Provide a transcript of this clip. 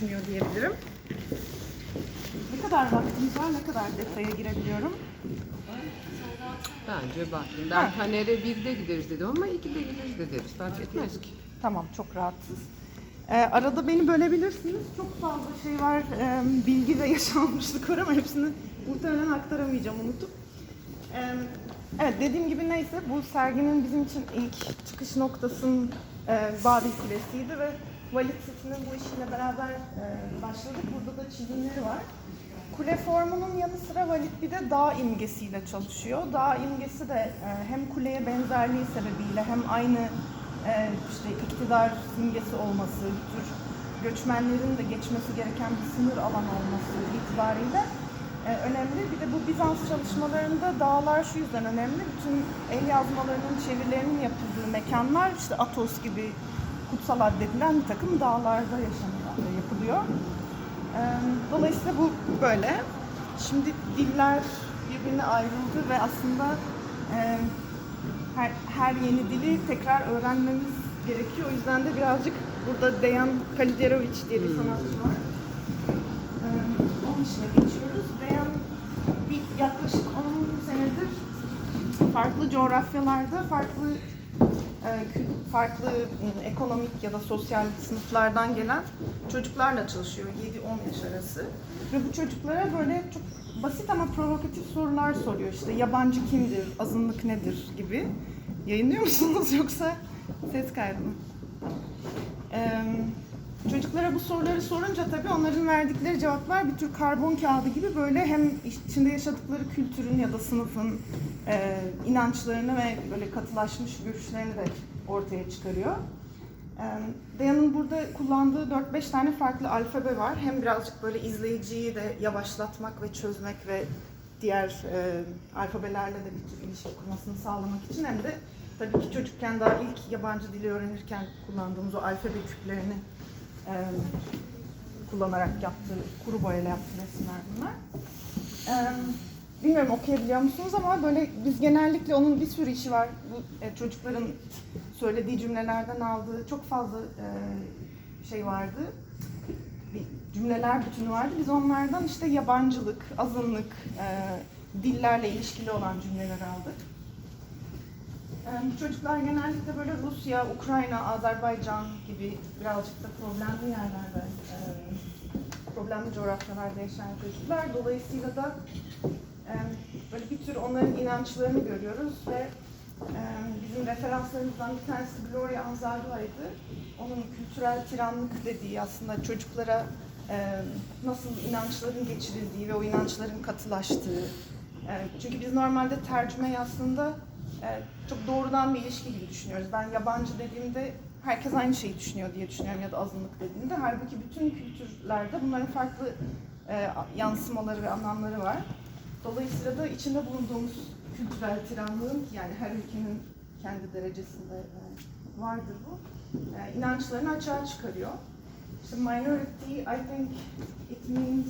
düşünüyor diyebilirim. Ne kadar vaktimiz var, ne kadar detaya girebiliyorum? Bence bakın. Ben Taner'e birde gideriz dedim ama ikide gideriz de deriz. Fark etmez ki. Tamam, çok rahatsız. Ee, arada beni bölebilirsiniz. Çok fazla şey var, e, bilgi ve yaşanmışlık var ama hepsini muhtemelen aktaramayacağım, unutup. Ee, evet, dediğim gibi neyse bu serginin bizim için ilk çıkış noktasının e, Babil Kulesi'ydi ve Valit City'nin bu işiyle beraber e, başladık. Burada da çizimleri var. Kule formunun yanı sıra Valit bir de dağ imgesiyle çalışıyor. Dağ imgesi de e, hem kuleye benzerliği sebebiyle hem aynı e, işte iktidar simgesi olması, bir tür göçmenlerin de geçmesi gereken bir sınır alanı olması itibariyle e, önemli. Bir de bu Bizans çalışmalarında dağlar şu yüzden önemli. Bütün el yazmalarının çevirilerinin yapıldığı mekanlar işte Atos gibi kutsal addedilen bir takım dağlarda yaşanıyor, yapılıyor. Ee, Dolayısıyla bu böyle. Şimdi diller birbirine ayrıldı ve aslında e, her, her yeni dili tekrar öğrenmemiz gerekiyor. O yüzden de birazcık burada Dejan Kaliderovic diye bir sanatçı var. Ee, onun işine geçiyoruz. Dejan bir yaklaşık 10 senedir farklı coğrafyalarda farklı e, farklı e, ekonomik ya da sosyal sınıflardan gelen çocuklarla çalışıyor 7-10 yaş arası. Ve bu çocuklara böyle çok basit ama provokatif sorular soruyor. İşte yabancı kimdir, azınlık nedir gibi. Yayınlıyor musunuz yoksa ses kaydı mı? Ee, çocuklara bu soruları sorunca tabii onların verdikleri cevaplar bir tür karbon kağıdı gibi böyle hem içinde yaşadıkları kültürün ya da sınıfın e, inançlarını ve böyle katılaşmış görüşlerini de ortaya çıkarıyor. Ee, Dayan'ın burada kullandığı 4-5 tane farklı alfabe var. Hem birazcık böyle izleyiciyi de yavaşlatmak ve çözmek ve diğer e, alfabelerle de bir tür ilişki kurmasını sağlamak için hem de tabii ki çocukken daha ilk yabancı dili öğrenirken kullandığımız o alfabe küplerini e, kullanarak yaptığı, kuru boyayla yaptığı resimler bunlar. E, bilmiyorum okuyabiliyor musunuz ama böyle biz genellikle onun bir sürü işi var. Bu e, çocukların söylediği cümlelerden aldığı çok fazla e, şey vardı. Bir cümleler bütünü vardı. Biz onlardan işte yabancılık, azınlık, e, dillerle ilişkili olan cümleler aldık. Bu çocuklar genellikle böyle Rusya, Ukrayna, Azerbaycan gibi birazcık da problemli yerlerde, e, problemli coğrafyalarda yaşayan çocuklar. Dolayısıyla da e, böyle bir tür onların inançlarını görüyoruz ve e, bizim referanslarımızdan bir tanesi Gloria Anzarua'ydı. Onun kültürel tiranlık dediği aslında çocuklara nasıl inançların geçirildiği ve o inançların katılaştığı. Çünkü biz normalde tercümeyi aslında çok doğrudan bir ilişki gibi düşünüyoruz. Ben yabancı dediğimde herkes aynı şeyi düşünüyor diye düşünüyorum ya da azınlık dediğimde. Halbuki bütün kültürlerde bunların farklı e, yansımaları ve anlamları var. Dolayısıyla da içinde bulunduğumuz kültürel tiranlığın yani her ülkenin kendi derecesinde e, vardır bu. E, inançlarını açığa çıkarıyor. İşte minority, I think it means